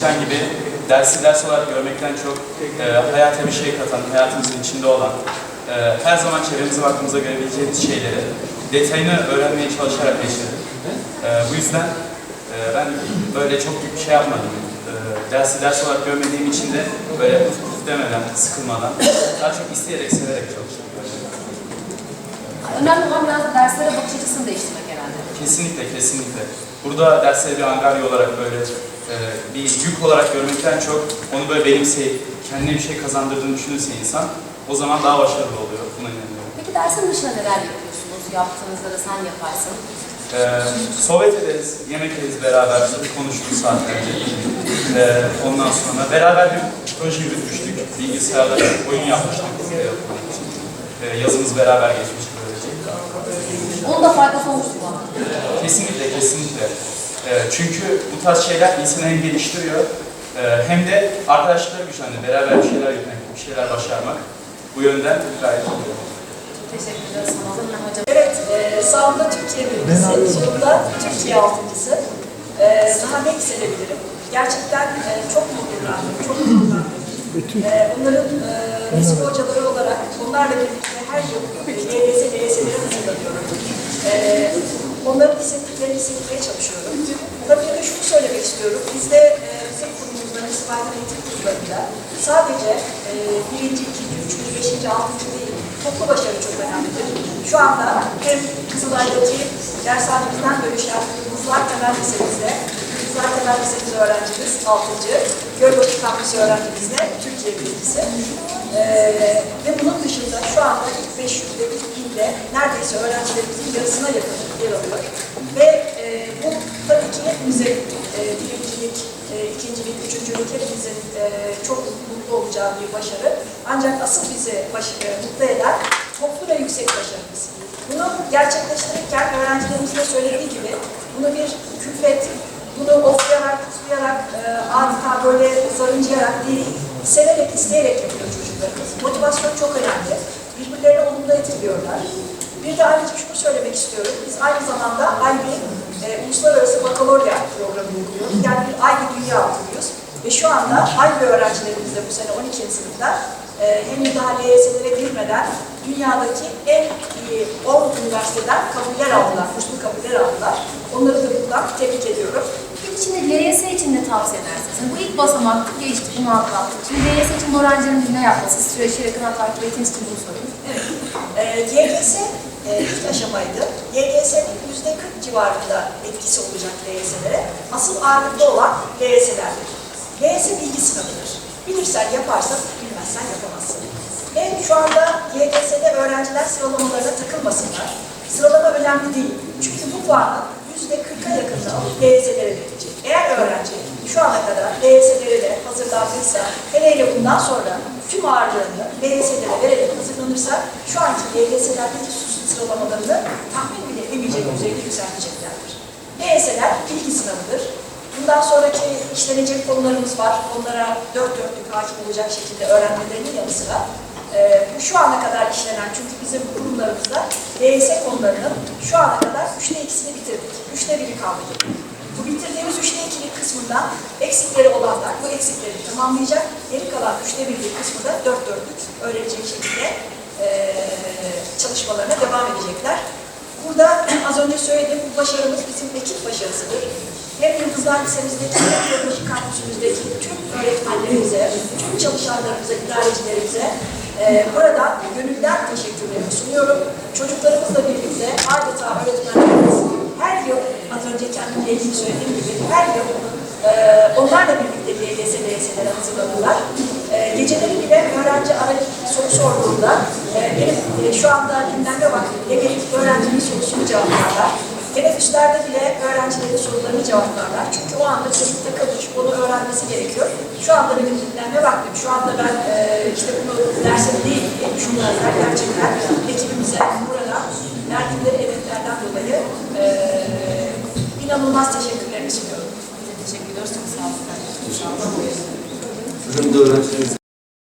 Gibi dersi ders olarak görmekten çok e, hayata bir şey katan, hayatımızın içinde olan, e, her zaman çevremize baktığımızda görebileceğimiz şeyleri detayını öğrenmeye çalışarak yaşadık. E, bu yüzden e, ben böyle çok büyük bir şey yapmadım. E, dersi ders olarak görmediğim için de böyle uf uf demeden, sıkılmadan, daha çok isteyerek, severek çalıştım. Önemli olan biraz derslere bakış açısını değiştirmek herhalde. Kesinlikle, kesinlikle. Burada dersleri bir angarya olarak böyle e, bir yük olarak görmekten çok onu böyle benimseyip kendine bir şey kazandırdığını düşünürse insan o zaman daha başarılı oluyor. Buna inanıyorum. Peki dersin dışında neler yapıyorsunuz? Yaptığınızda da sen yaparsın. E, sohbet ederiz, yemek yeriz beraber, konuşuruz saatlerce. E, ondan sonra beraber bir proje yürütmüştük. Bilgisayarda bir oyun yapmıştık e, yapmak için. E, yazımız beraber geçmişti böylece. Onun da faydası olmuştu bu arada. Kesinlikle, kesinlikle. Ee, çünkü bu tarz şeyler insanı hem geliştiriyor e, hem de arkadaşlıkları güçlendiriyor. Beraber bir şeyler yapmak, bir şeyler başarmak. Bu yönden gayet oluyor. Teşekkür ederiz sana. Hocam. Evet, e, sağımda Türkiye birincisi, solumda Türkiye altıncısı. E, daha ne hissedebilirim? Gerçekten e, çok gururlandım, çok gururlandım. E, onların e, eski hocaları olarak onlarla birlikte her yıl YDS, DS'lere hazırlanıyorum. E, onların hissettiklerini hissetmeye çalışıyorum. De şunu söylemek istiyorum. Bizde e, bizim kurumumuzda, Neslihat'ın eğitim kurumlarında sadece e, birinci, ikinci, üçüncü, beşinci, altıncı değil, toplu başarı çok önemlidir. Şu anda hem Kızılay'daki dershanemizden yaptığımız var temel lisemizde, Kızılay temel lisemiz öğrencimiz 6. Gölbaşı kampüsü öğrencimiz de Türkiye birincisi. Ee, ve bunun dışında şu anda ilk 500'de ilk ilde neredeyse öğrencilerimizin yarısına yakın yer alıyor. Ve bu tabii ki hepimizin e, birincilik, e, ikincilik, üçüncülük hepimizin e, çok mutlu olacağı bir başarı. Ancak asıl bizi baş, mutlu eden toplu ve yüksek başarımız. Bunu gerçekleştirirken öğrencilerimizin de söylediği gibi bunu bir külfet, bunu oflayarak, kutlayarak, e, adeta böyle zarıncayarak değil, severek, isteyerek yapıyor çocuklarımız. Motivasyon çok önemli. Birbirlerine olumlu etkiliyorlar. Bir de ayrıca şunu söylemek istiyorum. Biz aynı zamanda Uluslararası Bakalorya programı uyguluyoruz. Yani bir AYBİ dünya altılıyız. Ve şu anda AYBİ öğrencilerimiz de bu sene 12. sınıfta e, henüz daha LYS'lere girmeden dünyadaki en iyi 10 üniversiteden kabuller aldılar, burslu kabuller aldılar. Onları da buradan tebrik ediyorum. Şimdi LYS için ne tavsiye edersiniz? Yani bu ilk basamakta geçti, bunu atlattık. Şimdi LYS için öğrencilerin ne yapması? Süreçleri yakından takip ettiğiniz için bunu soruyorum. Evet. E, YGS e, ilk aşamaydı. YGS'nin yüzde 40 civarında etkisi olacak LYS'lere. Asıl ağırlıklı olan LYS'lerdir. LYS bilgi sınavıdır. Bilirsen yaparsan, bilmezsen yapamazsın. Ve şu anda YGS'de öğrenciler sıralamalarına takılmasınlar. Sıralama önemli değil. Çünkü bu puanın yüzde 40'a yakında LYS'lere verilecek. Eğer öğrenci şu ana kadar LYS'lere de hazırlandıysa, hele hele bundan sonra tüm ağırlığını LYS'lere vererek hazırlanırsa, şu anki LYS'lerdeki sus sıralamalarını tahmin bile edemeyecek düzeyde yükselteceklerdir. LYS'ler bilgi sınavıdır. Bundan sonraki işlenecek konularımız var. Onlara dört dörtlük hakim olacak şekilde öğrenmelerinin yanı sıra e, şu ana kadar işlenen, çünkü bizim kurumlarımızda LYS konularının şu ana kadar üçte ikisini bitirdik. Üçte biri kaldı. Bitirdiğimiz üçte ikilik kısmından eksikleri olanlar bu eksikleri tamamlayacak. Geri kalan üçte birlik kısmı da dört dörtlük öğrenecek şekilde e, çalışmalarına devam edecekler. Burada az önce söylediğim bu başarımız bizim ekip başarısıdır. Hem Yıldızlar Lisemizdeki hem Yılbaşı Kampüsümüzdeki tüm öğretmenlerimize, tüm çalışanlarımıza, idarecilerimize e, buradan gönülden teşekkürlerimi sunuyorum. Çocuklarımızla birlikte adeta öğretmenlerimiz her yıl, az önce kendimle ilgili söylediğim gibi her yıl e, onlarla birlikte LGS, DS'lere hazırlanırlar. E, geceleri bile öğrenci arayıp soru sorduğunda e, benim e, şu anda dinlenme vaktinde gelip öğrencinin sorusunu cevaplarlar. Teneffüslerde bile öğrencilerin sorularını cevaplarlar. Çünkü o anda çocukta kalmış, onu öğrenmesi gerekiyor. Şu anda benim dinlenme vaktim. Şu anda ben e, işte bunu dersim değil diye düşünmezler gerçekten. Ekibimize burada verdikleri inanılmaz teşekkürlerimi sunuyorum. Teşekkür ediyoruz. Çok sağ olun. Hocam da öğrencilerimiz